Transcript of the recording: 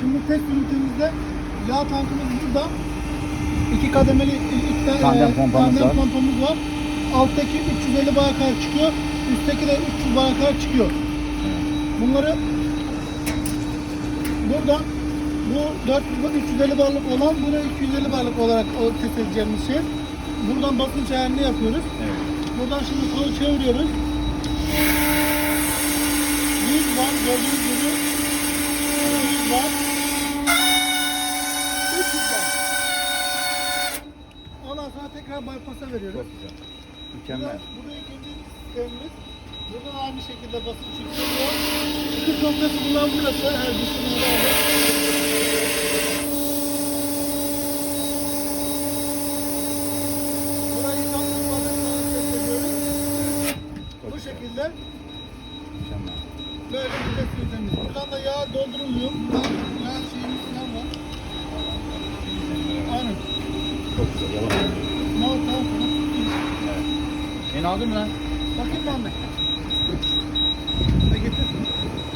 Şimdi test ünitemizde yağ tankımız burada. İki kademeli iki tane Tandem pompamız tandem var. pompamız var. Alttaki 350 bar kadar çıkıyor. Üstteki de 300 bar kadar çıkıyor. Bunları buradan bu 4 350 barlık olan bunu 250 barlık olarak test edeceğimiz şey. Buradan basınç ayarını yapıyoruz. Evet. Buradan şimdi kolu çeviriyoruz. 100 var gördüğünüz gibi 100 var 300 var Ondan sonra tekrar bypass'a veriyoruz. Çok Mükemmel. burada ikinci sistemimiz. Burada da aynı şekilde basınç yükleniyor. İki kompresi bunlar burası. Her ayrı. Burayı tam tutmadan test ediyoruz. Çok Bu şekilde Mükemmel. böyle bir test sistemimiz. Buradan da yağ dolduruluyor. Buradan yağ şeyimiz falan var. Aynen. Çok güzel. Yalan. Tamam. tamam. Beni aldın mı lan? Bakayım ben de.